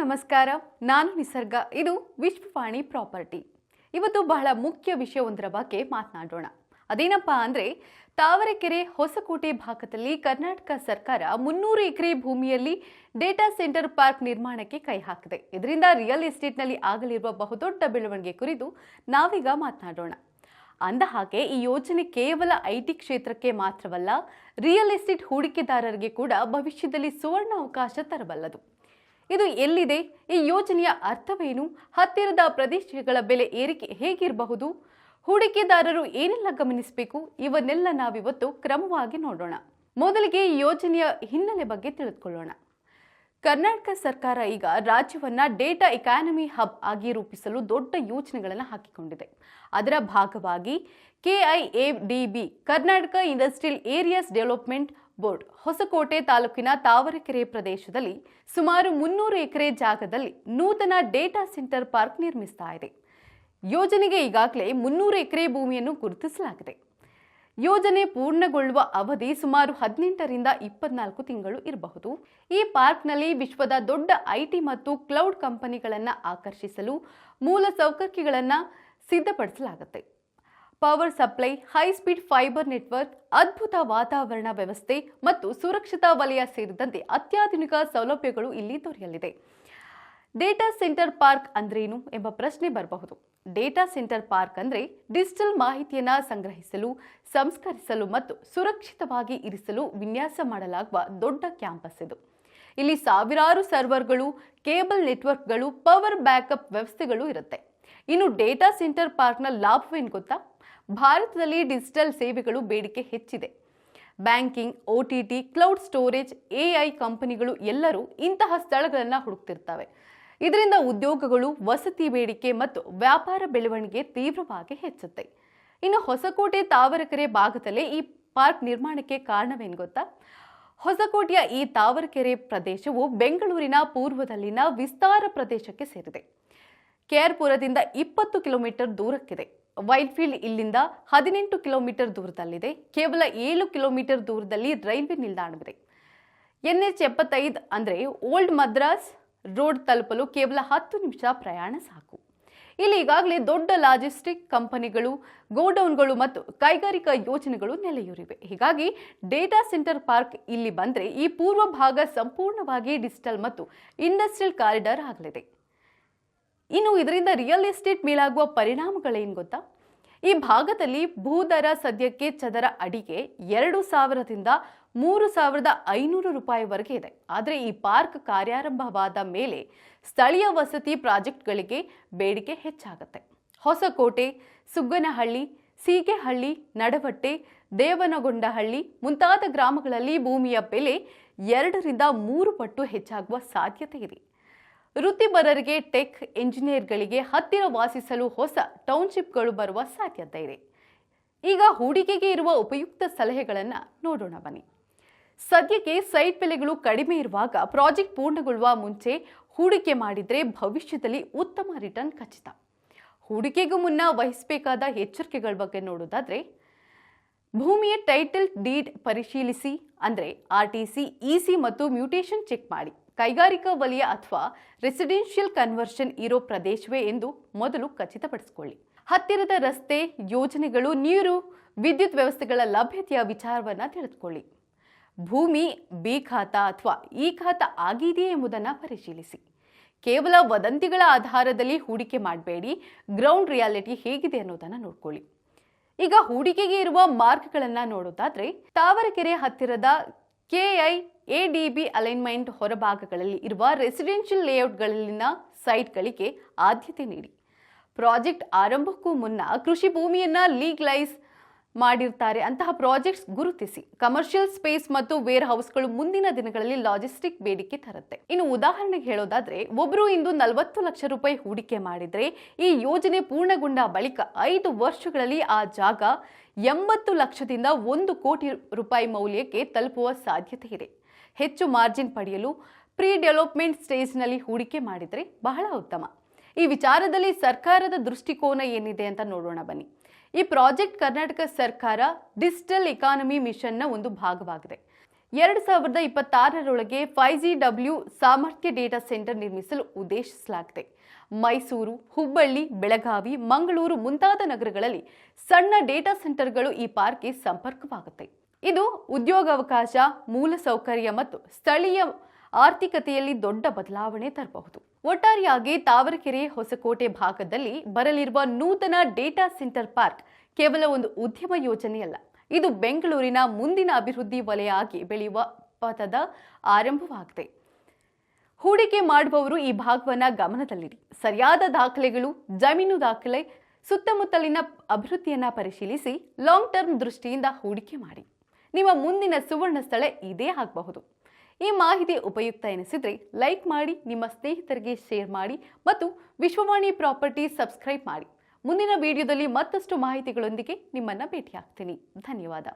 ನಮಸ್ಕಾರ. ನಾನು ನಿಸರ್ಗ, ಇದು ವಿಶ್ವವಾಣಿ ಪ್ರಾಪರ್ಟಿ. ಇವತ್ತು ಬಹಳ ಮುಖ್ಯ ವಿಷಯವೊಂದರ ಬಗ್ಗೆ ಮಾತನಾಡೋಣ. ಅದೇನಪ್ಪ ಅಂದರೆ, ತಾವರೆಕೆರೆ ಹೊಸಕೋಟೆ ಭಾಗದಲ್ಲಿ ಕರ್ನಾಟಕ ಸರ್ಕಾರ ಮುನ್ನೂರು ಎಕರೆ ಭೂಮಿಯಲ್ಲಿ ಡೇಟಾ ಸೆಂಟರ್ ಪಾರ್ಕ್ ನಿರ್ಮಾಣಕ್ಕೆ ಕೈ ಹಾಕಿದೆ. ಇದರಿಂದ ರಿಯಲ್ ಎಸ್ಟೇಟ್ನಲ್ಲಿ ಆಗಲಿರುವ ಬಹುದೊಡ್ಡ ಬೆಳವಣಿಗೆ ಕುರಿತು ನಾವೀಗ ಮಾತನಾಡೋಣ. ಅಂದ ಹಾಗೆ, ಈ ಯೋಜನೆ ಕೇವಲ ಐ ಟಿ ಕ್ಷೇತ್ರಕ್ಕೆ ಮಾತ್ರವಲ್ಲ, ರಿಯಲ್ ಎಸ್ಟೇಟ್ ಹೂಡಿಕೆದಾರರಿಗೆ ಕೂಡ ಭವಿಷ್ಯದಲ್ಲಿ ಸುವರ್ಣ ಅವಕಾಶ ತರಬಲ್ಲದು. ಇದು ಎಲ್ಲಿದೆ? ಈ ಯೋಜನೆಯ ಅರ್ಥವೇನು? ಹತ್ತಿರದ ಪ್ರದೇಶಗಳ ಬೆಲೆ ಏರಿಕೆ ಹೇಗಿರಬಹುದು? ಹೂಡಿಕೆದಾರರು ಏನೆಲ್ಲ ಗಮನಿಸಬೇಕು? ಇವನ್ನೆಲ್ಲ ನಾವಿವತ್ತು ಕ್ರಮವಾಗಿ ನೋಡೋಣ. ಮೊದಲಿಗೆ ಈ ಯೋಜನೆಯ ಹಿನ್ನೆಲೆ ಬಗ್ಗೆ ತಿಳಿದುಕೊಳ್ಳೋಣ. ಕರ್ನಾಟಕ ಸರ್ಕಾರ ಈಗ ರಾಜ್ಯವನ್ನ ಡೇಟಾ ಎಕಾನಮಿ ಹಬ್ ಆಗಿ ರೂಪಿಸಲು ದೊಡ್ಡ ಯೋಜನೆಗಳನ್ನು ಹಾಕಿಕೊಂಡಿದೆ. ಅದರ ಭಾಗವಾಗಿ KIADB Karnataka industrial areas development board. Hosakote ತಾಲೂಕಿನ ತಾವರೆಕೆರೆ ಪ್ರದೇಶದಲ್ಲಿ ಸುಮಾರು ಮುನ್ನೂರು ಎಕರೆ ಜಾಗದಲ್ಲಿ ನೂತನ ಡೇಟಾ ಸೆಂಟರ್ ಪಾರ್ಕ್ ನಿರ್ಮಿಸ್ತಾ ಇದೆ. ಯೋಜನೆಗೆ ಈಗಾಗಲೇ ಮುನ್ನೂರು ಎಕರೆ ಭೂಮಿಯನ್ನು ಗುರುತಿಸಲಾಗಿದೆ. ಯೋಜನೆ ಪೂರ್ಣಗೊಳ್ಳುವ ಅವಧಿ ಸುಮಾರು ಹದಿನೆಂಟರಿಂದ ಇಪ್ಪತ್ನಾಲ್ಕು ತಿಂಗಳು ಇರಬಹುದು. ಈ ಪಾರ್ಕ್ನಲ್ಲಿ ವಿಶ್ವದ ದೊಡ್ಡ ಐಟಿ ಮತ್ತು ಕ್ಲೌಡ್ ಕಂಪನಿಗಳನ್ನು ಆಕರ್ಷಿಸಲು ಮೂಲ ಸೌಕರ್ಯಗಳನ್ನು ಸಿದ್ಧಪಡಿಸಲಾಗುತ್ತೆ. Power supply high speed fibre network ಅದ್ಭುತ ವಾತಾವರಣ ವ್ಯವಸ್ಥೆ ಮತ್ತು ಸುರಕ್ಷತಾ ವಲಯ ಸೇರಿದಂತೆ ಅತ್ಯಾಧುನಿಕ ಸೌಲಭ್ಯಗಳು ಇಲ್ಲಿ ದೊರೆಯಲಿದೆ. ಡೇಟಾ ಸೆಂಟರ್ ಪಾರ್ಕ್ ಅಂದ್ರೇನು ಎಂಬ ಪ್ರಶ್ನೆ ಬರಬಹುದು. ಡೇಟಾ ಸೆಂಟರ್ ಪಾರ್ಕ್ ಅಂದರೆ ಡಿಜಿಟಲ್ ಮಾಹಿತಿಯನ್ನು ಸಂಗ್ರಹಿಸಲು, ಸಂಸ್ಕರಿಸಲು ಮತ್ತು ಸುರಕ್ಷಿತವಾಗಿ ಇರಿಸಲು ವಿನ್ಯಾಸ ಮಾಡಲಾಗುವ ದೊಡ್ಡ ಕ್ಯಾಂಪಸ್ ಇದು. ಇಲ್ಲಿ ಸಾವಿರಾರು ಸರ್ವರ್ಗಳು, ಕೇಬಲ್ ನೆಟ್ವರ್ಕ್ಗಳು, ಪವರ್ ಬ್ಯಾಕಪ್ ವ್ಯವಸ್ಥೆಗಳು ಇರುತ್ತೆ. ಇನ್ನು ಡೇಟಾ ಸೆಂಟರ್ ಪಾರ್ಕ್ನ ಲಾಭವೇನು ಗೊತ್ತಾ? ಭಾರತದಲ್ಲಿ ಡಿಜಿಟಲ್ ಸೇವೆಗಳು ಬೇಡಿಕೆ ಹೆಚ್ಚಿದೆ. Banking O T T, cloud storage AI ಕಂಪನಿಗಳು ಎಲ್ಲರೂ ಇಂತಹ ಸ್ಥಳಗಳನ್ನು ಹುಡುಕ್ತಿರ್ತವೆ. ಇದರಿಂದ ಉದ್ಯೋಗಗಳು, ವಸತಿ ಬೇಡಿಕೆ ಮತ್ತು ವ್ಯಾಪಾರ ಬೆಳವಣಿಗೆ ತೀವ್ರವಾಗಿ ಹೆಚ್ಚುತ್ತೆ. ಇನ್ನು ಹೊಸಕೋಟೆ ತಾವರಕೆರೆ ಭಾಗದಲ್ಲೇ ಈ ಪಾರ್ಕ್ ನಿರ್ಮಾಣಕ್ಕೆ ಕಾರಣವೇನು ಗೊತ್ತಾ? ಹೊಸಕೋಟೆಯ ಈ ತಾವರಕೆರೆ ಪ್ರದೇಶವು ಬೆಂಗಳೂರಿನ ಪೂರ್ವದಲ್ಲಿನ ವಿಸ್ತಾರ ಪ್ರದೇಶಕ್ಕೆ ಸೇರಿದೆ. ಕೆಆರ್ಪುರದಿಂದ ಇಪ್ಪತ್ತು ಕಿಲೋಮೀಟರ್ ದೂರಕ್ಕಿದೆ. ವೈಟ್ಫೀಲ್ಡ್ ಇಲ್ಲಿಂದ ಹದಿನೆಂಟು ಕಿಲೋಮೀಟರ್ ದೂರದಲ್ಲಿದೆ. ಕೇವಲ ಏಳು ಕಿಲೋಮೀಟರ್ ದೂರದಲ್ಲಿ ರೈಲ್ವೆ ನಿಲ್ದಾಣವಿದೆ. ಎನ್ ಎಚ್ ಎಪ್ಪತ್ತೈದು ಅಂದರೆ ಓಲ್ಡ್ ಮದ್ರಾಸ್ ರೋಡ್ ತಲುಪಲು ಕೇವಲ ಹತ್ತು ನಿಮಿಷ ಪ್ರಯಾಣ ಸಾಕು. ಇಲ್ಲಿ ಈಗಾಗಲೇ ದೊಡ್ಡ ಲಾಜಿಸ್ಟಿಕ್ ಕಂಪನಿಗಳು, ಗೋಡೌನ್ಗಳು ಮತ್ತು ಕೈಗಾರಿಕಾ ಯೋಜನೆಗಳು ನೆಲೆಯೂರಿವೆ. ಹೀಗಾಗಿ ಡೇಟಾ ಸೆಂಟರ್ ಪಾರ್ಕ್ ಇಲ್ಲಿ ಬಂದರೆ ಈ ಪೂರ್ವ ಭಾಗ ಸಂಪೂರ್ಣವಾಗಿ ಡಿಜಿಟಲ್ ಮತ್ತು ಇಂಡಸ್ಟ್ರಿಯಲ್ ಕಾರಿಡಾರ್ ಆಗಲಿದೆ. ಇನ್ನು ಇದರಿಂದ ರಿಯಲ್ ಎಸ್ಟೇಟ್ ಮೇಲಾಗುವ ಪರಿಣಾಮಗಳೇನು ಗೊತ್ತಾ? ಈ ಭಾಗದಲ್ಲಿ ಭೂದರ ಸದ್ಯಕ್ಕೆ ಚದರ ಅಡಿಗೆ ಎರಡು ಸಾವಿರದಿಂದ ಮೂರು ಸಾವಿರದ ಐನೂರು ರೂಪಾಯಿವರೆಗೆ ಇದೆ. ಆದರೆ ಈ ಪಾರ್ಕ್ ಕಾರ್ಯಾರಂಭವಾದ ಮೇಲೆ ಸ್ಥಳೀಯ ವಸತಿ ಪ್ರಾಜೆಕ್ಟ್ಗಳಿಗೆ ಬೇಡಿಕೆ ಹೆಚ್ಚಾಗುತ್ತೆ. ಹೊಸಕೋಟೆ, ಸುಗ್ಗನಹಳ್ಳಿ, ಸೀಗೆಹಳ್ಳಿ, ನಡವಟ್ಟೆ, ದೇವನಗೊಂಡಹಳ್ಳಿ ಮುಂತಾದ ಗ್ರಾಮಗಳಲ್ಲಿ ಭೂಮಿಯ ಬೆಲೆ ಎರಡರಿಂದ ಮೂರು ಪಟ್ಟು ಹೆಚ್ಚಾಗುವ ಸಾಧ್ಯತೆ ಇದೆ. ವೃತ್ತಿಪರರಿಗೆ, ಟೆಕ್ ಎಂಜಿನಿಯರ್ಗಳಿಗೆ ಹತ್ತಿರ ವಾಸಿಸಲು ಹೊಸ ಟೌನ್ಶಿಪ್ಗಳು ಬರುವ ಸಾಧ್ಯತೆ ಇದೆ. ಈಗ ಹೂಡಿಕೆಗೆ ಇರುವ ಉಪಯುಕ್ತ ಸಲಹೆಗಳನ್ನು ನೋಡೋಣ ಬನ್ನಿ. ಸದ್ಯಕ್ಕೆ ಸೈಟ್ ಬೆಲೆಗಳು ಕಡಿಮೆ ಇರುವಾಗ ಪ್ರಾಜೆಕ್ಟ್ ಪೂರ್ಣಗೊಳ್ಳುವ ಮುಂಚೆ ಹೂಡಿಕೆ ಮಾಡಿದರೆ ಭವಿಷ್ಯದಲ್ಲಿ ಉತ್ತಮ ರಿಟರ್ನ್ ಖಚಿತ. ಹೂಡಿಕೆಗೂ ಮುನ್ನ ವಹಿಸಬೇಕಾದ ಎಚ್ಚರಿಕೆಗಳ ಬಗ್ಗೆ ನೋಡೋದಾದರೆ ಭೂಮಿಯ ಟೈಟಲ್ ಡೀಡ್ ಪರಿಶೀಲಿಸಿ, ಅಂದರೆ ಆರ್ ಟಿ ಸಿ ಇಸಿ ಮತ್ತು ಮ್ಯೂಟೇಷನ್ ಚೆಕ್ ಮಾಡಿ. ಕೈಗಾರಿಕಾ ವಲಯ ಅಥವಾ ರೆಸಿಡೆನ್ಷಿಯಲ್ ಕನ್ವರ್ಷನ್ ಇರೋ ಪ್ರದೇಶವೇ ಎಂದು ಮೊದಲು ಖಚಿತಪಡಿಸಿಕೊಳ್ಳಿ. ಹತ್ತಿರದ ರಸ್ತೆ, ಯೋಜನೆಗಳು, ನೀರು, ವಿದ್ಯುತ್ ವ್ಯವಸ್ಥೆಗಳ ಲಭ್ಯತೆಯ ವಿಚಾರವನ್ನು ತಿಳಿದುಕೊಳ್ಳಿ. ಭೂಮಿ, ಬಿ ಖಾತಾ ಅಥವಾ ಈ ಖಾತ ಆಗಿದೆಯೇ ಎಂಬುದನ್ನು ಪರಿಶೀಲಿಸಿ. ಕೇವಲ ವದಂತಿಗಳ ಆಧಾರದಲ್ಲಿ ಹೂಡಿಕೆ ಮಾಡಬೇಡಿ ಗ್ರೌಂಡ್ ರಿಯಾಲಿಟಿ ಹೇಗಿದೆ ಅನ್ನೋದನ್ನು ನೋಡ್ಕೊಳ್ಳಿ. ಈಗ ಹೂಡಿಕೆಗೆ ಇರುವ ಮಾರ್ಗಗಳನ್ನು ನೋಡೋದಾದ್ರೆ, ತಾವರೆಕೆರೆ ಹತ್ತಿರದ ಕೆಐ ಬಿ ಅಲೈನ್ಮೆಂಟ್ ಹೊರಭಾಗಗಳಲ್ಲಿ ಇರುವ ರೆಸಿಡೆನ್ಷಿಯಲ್ ಲೇಔಟ್ಗಳಲ್ಲಿನ ಸೈಟ್ಗಳಿಗೆ ಆದ್ಯತೆ ನೀಡಿ. ಪ್ರಾಜೆಕ್ಟ್ ಆರಂಭಕ್ಕೂ ಮುನ್ನ ಕೃಷಿ ಭೂಮಿಯನ್ನು ಲೀಗಲೈಸ್ ಮಾಡಿರ್ತಾರೆ. ಅಂತಹ ಪ್ರಾಜೆಕ್ಟ್ಸ್ ಗುರುತಿಸಿ ಕಮರ್ಷಿಯಲ್ ಸ್ಪೇಸ್ ಮತ್ತು ವೇರ್ ಹೌಸ್ಗಳು ಮುಂದಿನ ದಿನಗಳಲ್ಲಿ ಲಾಜಿಸ್ಟಿಕ್ ಬೇಡಿಕೆ ತರುತ್ತೆ. ಇನ್ನು ಉದಾಹರಣೆಗೆ ಹೇಳೋದಾದ್ರೆ ಒಬ್ಬರು ಇಂದು ನಲವತ್ತು ಲಕ್ಷ ರೂಪಾಯಿ ಹೂಡಿಕೆ ಮಾಡಿದ್ರೆ, ಈ ಯೋಜನೆ ಪೂರ್ಣಗೊಂಡ ಬಳಿಕ ಐದು ವರ್ಷಗಳಲ್ಲಿ ಆ ಜಾಗ ಎಂಬತ್ತು ಲಕ್ಷದಿಂದ ಒಂದು ಕೋಟಿ ರೂಪಾಯಿ ಮೌಲ್ಯಕ್ಕೆ ತಲುಪುವ ಸಾಧ್ಯತೆ ಇದೆ. ಹೆಚ್ಚು ಮಾರ್ಜಿನ್ ಪಡೆಯಲು ಪ್ರೀ ಡೆವಲಪ್ಮೆಂಟ್ ಸ್ಟೇಜ್ನಲ್ಲಿ ಹೂಡಿಕೆ ಮಾಡಿದರೆ ಬಹಳ ಉತ್ತಮ. ಈ ವಿಚಾರದಲ್ಲಿ ಸರ್ಕಾರದ ದೃಷ್ಟಿಕೋನ ಏನಿದೆ ಅಂತ ನೋಡೋಣ ಬನ್ನಿ. ಈ ಪ್ರಾಜೆಕ್ಟ್ ಕರ್ನಾಟಕ ಸರ್ಕಾರ ಡಿಜಿಟಲ್ ಇಕಾನಮಿ ಮಿಷನ್ನ ಒಂದು ಭಾಗವಾಗಿದೆ. ಎರಡು ಸಾವಿರದ ಇಪ್ಪತ್ತಾರರೊಳಗೆ ಫೈವ್ ಜಿ ಡಬ್ಲ್ಯೂ ಸಾಮರ್ಥ್ಯ ಡೇಟಾ ಸೆಂಟರ್ ನಿರ್ಮಿಸಲು ಉದ್ದೇಶಿಸಲಾಗಿದೆ. ಮೈಸೂರು, ಹುಬ್ಬಳ್ಳಿ, ಬೆಳಗಾವಿ, ಮಂಗಳೂರು ಮುಂತಾದ ನಗರಗಳಲ್ಲಿ ಸಣ್ಣ ಡೇಟಾ ಸೆಂಟರ್ಗಳು ಈ ಪಾರ್ಕ್ಗೆ ಸಂಪರ್ಕವಾಗುತ್ತೆ. ಇದು ಉದ್ಯೋಗಾವಕಾಶ, ಮೂಲಸೌಕರ್ಯ ಮತ್ತು ಸ್ಥಳೀಯ ಆರ್ಥಿಕತೆಯಲ್ಲಿ ದೊಡ್ಡ ಬದಲಾವಣೆ ತರಬಹುದು. ಒಟ್ಟಾರೆಯಾಗಿ ತಾವರಕೆರೆ ಹೊಸಕೋಟೆ ಭಾಗದಲ್ಲಿ ಬರಲಿರುವ ನೂತನ ಡೇಟಾ ಸೆಂಟರ್ ಪಾರ್ಕ್ ಕೇವಲ ಒಂದು ಉದ್ಯಮ ಯೋಜನೆಯಲ್ಲ ಇದು ಬೆಂಗಳೂರಿನ ಮುಂದಿನ ಅಭಿವೃದ್ಧಿ ವಲಯ ಆಗಿ ಬೆಳೆಯುವ ಪಥದ ಆರಂಭವಾಗಿದೆ. ಹೂಡಿಕೆ ಮಾಡುವವರು ಈ ಭಾಗವನ್ನ ಗಮನದಲ್ಲಿಡಿ. ಸರಿಯಾದ ದಾಖಲೆಗಳು, ಜಮೀನು ದಾಖಲೆ, ಸುತ್ತಮುತ್ತಲಿನ ಅಭಿವೃದ್ಧಿಯನ್ನು ಪರಿಶೀಲಿಸಿ ಲಾಂಗ್ ಟರ್ಮ್ ದೃಷ್ಟಿಯಿಂದ ಹೂಡಿಕೆ ಮಾಡಿ. ನಿಮ್ಮ ಮುಂದಿನ ಸುವರ್ಣ ಸ್ಥಳ ಇದೇ ಆಗಬಹುದು. ಈ ಮಾಹಿತಿ ಉಪಯುಕ್ತ ಎನಿಸಿದ್ರೆ ಲೈಕ್ ಮಾಡಿ, ನಿಮ್ಮ ಸ್ನೇಹಿತರಿಗೆ ಶೇರ್ ಮಾಡಿ ಮತ್ತು ವಿಶ್ವವಾಣಿ ಪ್ರಾಪರ್ಟಿ ಸಬ್ಸ್ಕ್ರೈಬ್ ಮಾಡಿ. ಮುಂದಿನ ವಿಡಿಯೋದಲ್ಲಿ ಮತ್ತಷ್ಟು ಮಾಹಿತಿಗಳೊಂದಿಗೆ ನಿಮ್ಮನ್ನು ಭೇಟಿಯಾಗ್ತೀನಿ. ಧನ್ಯವಾದ.